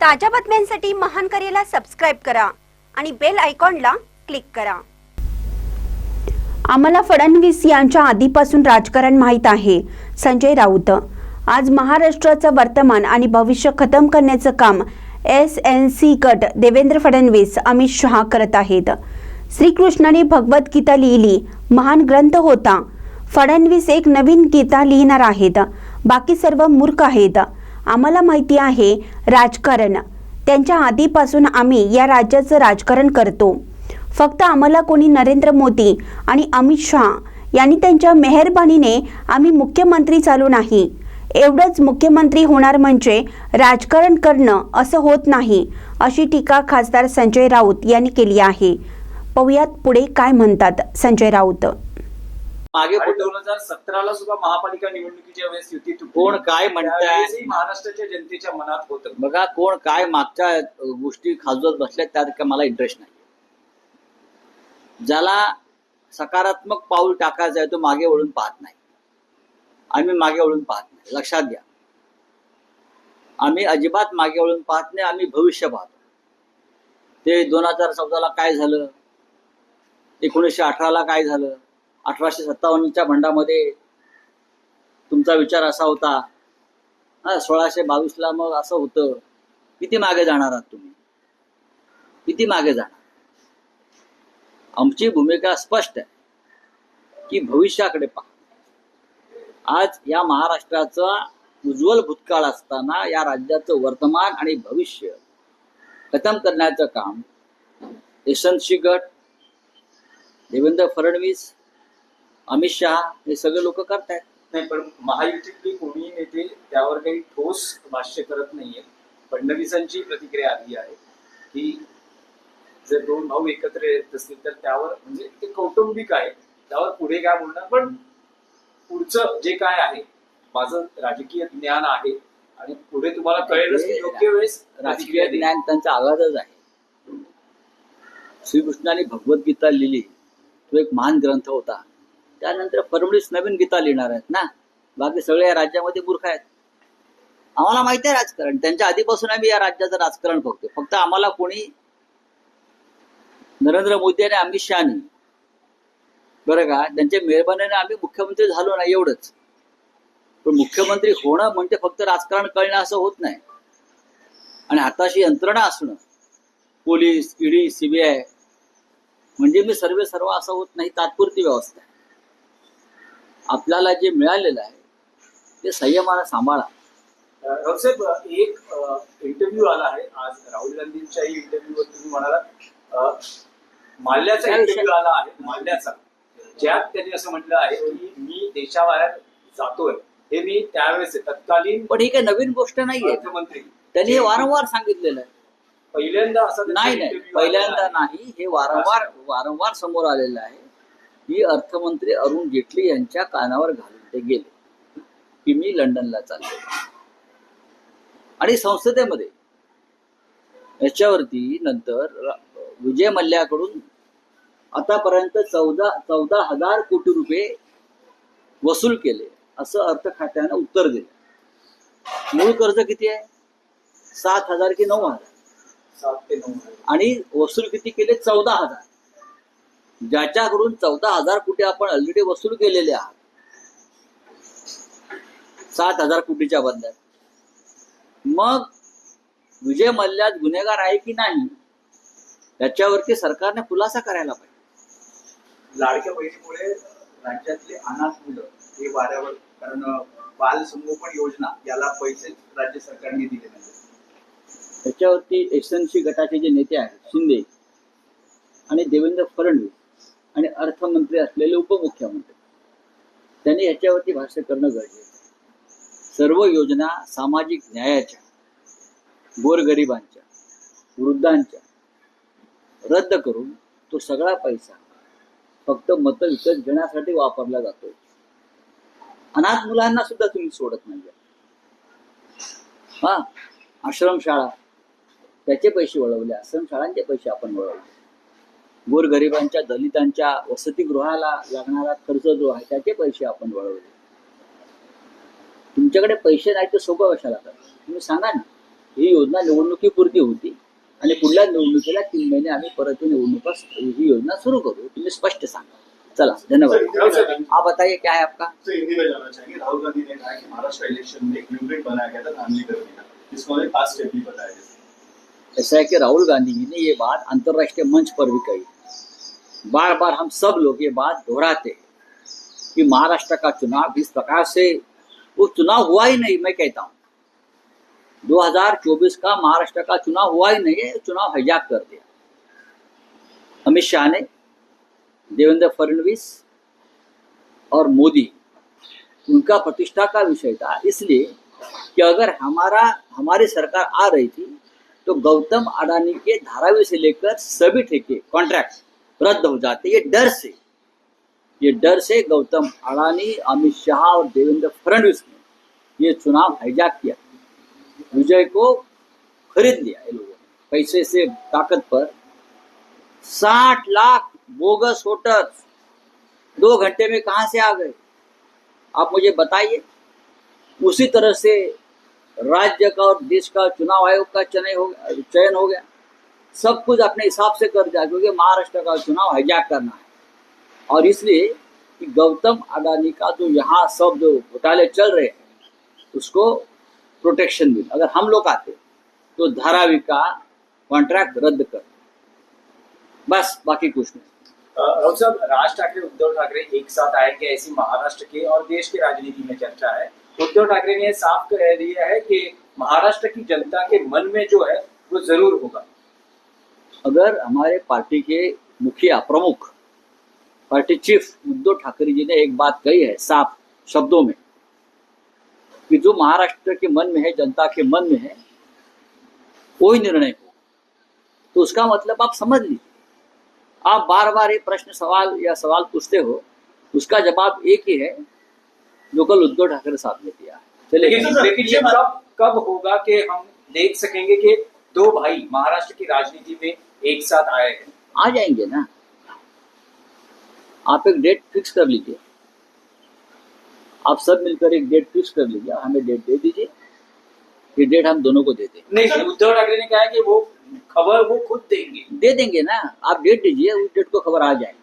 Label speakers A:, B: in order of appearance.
A: ताज्या बातम्यांसाठी महान करेला सबस्क्राईब करा आणि बेल आयकॉनला क्लिक करा. आम्हाला फडणवीस यांच्या आधीपासून राजकारण माहीत आहे. संजय राऊत आज महाराष्ट्राचं वर्तमान आणि भविष्य खतम करण्याचं काम एस एन सी गट देवेंद्र फडणवीस अमित शहा करत आहेत. श्रीकृष्णाने भगवद्गीता लिहिली महान ग्रंथ होता. फडणवीस एक नवीन गीता लिहिणार आहेत. बाकी सर्व मूर्ख आहेत. आम्हाला माहिती आहे राजकारण. त्यांच्या आधीपासून आम्ही या राज्याचं राजकारण करतो. फक्त आम्हाला कोणी नरेंद्र मोदी आणि अमित शहा यांनी त्यांच्या मेहरबानीने आम्ही मुख्यमंत्री चालू नाही. एवढंच मुख्यमंत्री होणार म्हणजे राजकारण करणं असं होत नाही अशी टीका खासदार संजय राऊत यांनी केली आहे. पाहुयात पुढे काय म्हणतात संजय राऊत.
B: मागे
C: दोन हजार सतराला सुद्धा महापालिका निवडणुकीच्या वेळेस युती.
B: कोण काय म्हणताय?
C: महाराष्ट्राच्या जनतेच्या मनात होतं
B: बघा कोण काय मागच्या गोष्टी खाजवत बसल्यात त्यात काय मला इंटरेस्ट नाही. ज्याला सकारात्मक पाऊल टाकायचं आहे तो मागे वळून पाहत नाही. आम्ही मागे वळून पाहत नाही. लक्षात घ्या. आम्ही अजिबात मागे वळून पाहत नाही आम्ही भविष्य पाहतो ते दोन हजार चौदाला काय झालं? एकोणीसशे अठराला काय झालं? अठराशे सत्तावन्नच्या भंडामध्ये तुमचा विचार असा होता हा सोळाशे बावीसला मग असं होतं किती मागे जाणार आहात तुम्ही? किती मागे जाणार? आमची भूमिका स्पष्ट आहे की भविष्याकडे पहा. आज या महाराष्ट्राचा उज्ज्वल भूतकाळ असताना या राज्याचं वर्तमान आणि भविष्य खतम करण्याचं काम यशवंत गट देवेंद्र फडणवीस अमित शहा हे सगळे लोक करतायत.
C: नाही पण महायुतीतले कोणी नेते त्यावर काही ठोस भाष्य करत नाहीये फडणवीसांची प्रतिक्रिया आली आहे की जर दोन भाऊ एकत्र येत असतील तर त्यावर म्हणजे ते कौटुंबिक आहे त्यावर पुढे काय बोलणार? पण पुढचं जे काय आहे माझं राजकीय ज्ञान आहे आणि पुढे तुम्हाला कळेलच योग्य वेळेस
B: राजकीय. ज्ञान त्यांचा आघातच आहे. श्रीकृष्णाने भगवद्गीता लिहिली. तो एक महान ग्रंथ होता. त्यानंतर फडणवीस नवीन गीता लिहिणार आहेत ना? बाकी सगळे या राज्यामध्ये मूर्ख आहेत. आम्हाला माहिती आहे राजकारण. त्यांच्या आधीपासून आम्ही या राज्याचं राजकारण बघतो. फक्त आम्हाला कोणी नरेंद्र मोदी आणि अमित शहानी बरं का? त्यांच्या मेहरबानीने आम्ही मुख्यमंत्री झालो नाही एवढंच. पण मुख्यमंत्री होणं म्हणजे फक्त राजकारण कळणं असं होत नाही. आणि हाताशी यंत्रणा असणं पोलीस ईडी सीबीआय म्हणजे मी सर्वे सर्व असं होत नाही. तात्पुरती व्यवस्था आहे. आपल्याला जे मिळालेलं आहे ते संयमानं सांभाळा.
C: रावसाहेब एक इंटरव्ह्यू आला आहे. आज राहुल गांधींच्याही इंटरव्ह्यूवर तुम्ही
B: काय विषय?
C: इंटरव्ह्यू आला आहे माल्याचा. ज्यात त्यांनी असं म्हटलं आहे की मी देशाबाहेर जातोय. हे मी त्यावेळेस तत्कालीन
B: पण ही काही नवीन गोष्ट नाहीये.
C: अर्थमंत्री.
B: त्यांनी हे वारंवार सांगितलेलं आहे.
C: पहिल्यांदा असा
B: नाही नाही. पहिल्यांदा. नाही. हे वारंवार वारंवार समोर आलेलं आहे. की अर्थमंत्री अरुण जेटली यांच्या कानावर घालून ते गेले. की मी लंडनला चालले. आणि संसदेमध्ये याच्यावरती नंतर विजय मल्ल्याकडून आतापर्यंत चौदा चौदा हजार कोटी रुपये वसूल केले असं अर्थ खात्यानं उत्तर दिलं. मूळ कर्ज किती आहे? सात हजार की नऊ हजार?
C: सात ते नऊ आहे.
B: आणि वसूल किती केले? चौदा हजार. ज्याच्याकडून चौदा हजार कोटी आपण ऑलरेडी वसूल केलेले आहात. सात हजार कोटीच्या बदल्यात. मग विजय मल्ल्यात गुन्हेगार आहे की नाही त्याच्यावरती सरकारने खुलासा करायला पाहिजे.
D: लाडक्या बहिणीमुळे राज्यातले अनाथ मुलं हे वाऱ्यावर कारण बाल संगोपन योजना याला पैसे राज्य सरकारने दिले नाही
B: त्याच्यावरती एसएनसी गटाचे जे नेते आहेत शिंदे आणि देवेंद्र फडणवीस आणि अर्थमंत्री असलेले उपमुख्यमंत्री. त्यांनी याच्यावरती भाष्य करणं गरजेचं सर्व योजना सामाजिक न्यायाच्या गोरगरिबांच्या वृद्धांच्या रद्द करून तो सगळा पैसा फक्त मतं विकत घेण्यासाठी वापरला जातो अनाथ मुलांना सुद्धा तुम्ही सोडत नाही हा आश्रमशाळा त्याचे पैसे वळवले आश्रमशाळांचे पैसे आपण वळवले. गोरगरिबांच्या दलितांच्या वसतिगृहाला लागणारा खर्च जो आहे त्याचे पैसे आपण वळवले. तुमच्याकडे पैसे नाही तर सोबत कशाला तुम्ही सांगा ना. ही योजना निवडणुकीपुरती होती आणि पुढल्या निवडणुकीला तीन महिने आम्ही परत निवडणुका ही योजना सुरू करू. तुम्ही स्पष्ट सांगा. चला धन्यवाद. आप बताइए क्या है आपका?
E: तो हिंदी में जानना चाहेंगे. राहुल गांधी ने कहा कि महाराष्ट्र इलेक्शन में एक बनाया गया था का जिसको पांच स्टेप भी बताया गया
B: ऐसा है कि राहुल गांधी जी ने ये बात अंतर्राष्ट्रीय मंच पर भी कही। बार बार हम सब लोग ये बात दोहराते हैं कि महाराष्ट्र का चुनाव इस प्रकार से, वो चुनाव हुआ ही नहीं, मैं कहता हूँ। 2024 का महाराष्ट्र का चुनाव हुआ ही नहीं है चुनाव हाईजैक कर दिया। अमित शाह ने, देवेंद्र फडणवीस और मोदी, उनका प्रतिष्ठा का विषय था। इसलिए कि अगर हमारा, हमारी सरकार आ रही थी तो गौतम अडानी के धारावी से लेकर सभी ठेके कॉन्ट्रैक्ट रद्द हो जाते ये डर से, ये डर से गौतम अडानी, अमित शाह और देवेंद्र फडणवीस ने ये चुनाव हाईजैक किया। विजय को खरीद लिया ये लोगों पैसे से ताकत पर साठ लाख बोगस वोटर्स दो घंटे में कहाँ से आ गए? आप मुझे बताइए। उसी तरह से राज्य का और देश का चुनाव आयोग का चयन हो गया, चयन हो गया। सब कुछ अपने हिसाब से कर जाए, क्योंकि महाराष्ट्र का चुनाव हाईजैक करना है। और इसलिए कि गौतम अडानी का जो यहाँ सब जो घोटाले चल रहे हैं, उसको प्रोटेक्शन मिले। अगर हम लोग आते तो धारावी का कॉन्ट्रैक्ट रद्द कर। बस, बाकी कुछ नहीं।
C: राहुल साहब, राज ठाकरे, उद्धव ठाकरे एक साथ आएँगे ऐसी महाराष्ट्र के और देश की राजनीति में चर्चा है। उद्धव ठाकरे ने साफ़ कह दिया है कि महाराष्ट्र की जनता के मन में जो है, वो ज़रूर होगा।
B: अगर हमारे पार्टी के मुखिया प्रमुख पार्टी चीफ उद्धव ठाकरे जी ने एक बात कही है साफ़ शब्दों में कि जो महाराष्ट्र के मन में है जनता के मन में है कोई निर्णय हो तो उसका मतलब आप समझ लीजिए। आप बार बार ये प्रश्न सवाल या सवाल पूछते हो उसका जवाब एक ही है जो कल उद्धव ठाकरे साहब ने दिया चलिए।
C: लेकिन लेकिन ये कब कब होगा कि हम देख सकेंगे कि दो भाई महाराष्ट्र की राजनीति में एक साथ आए हैं।
B: आ जाएँगे ना? आप एक डेट फिक्स कर लीजिए। आप सब मिलकर एक डेट फिक्स कर लीजिए। हमें डेट दे दीजिए। ये डेट हम दोनों को दे दे।
C: नहीं उद्धव ठाकरे ने कहा कि वो खबर वो खुद देंगे।
B: दे देंगे ना? आप डेट दीजिए उस डेट को खबर आ जाएगी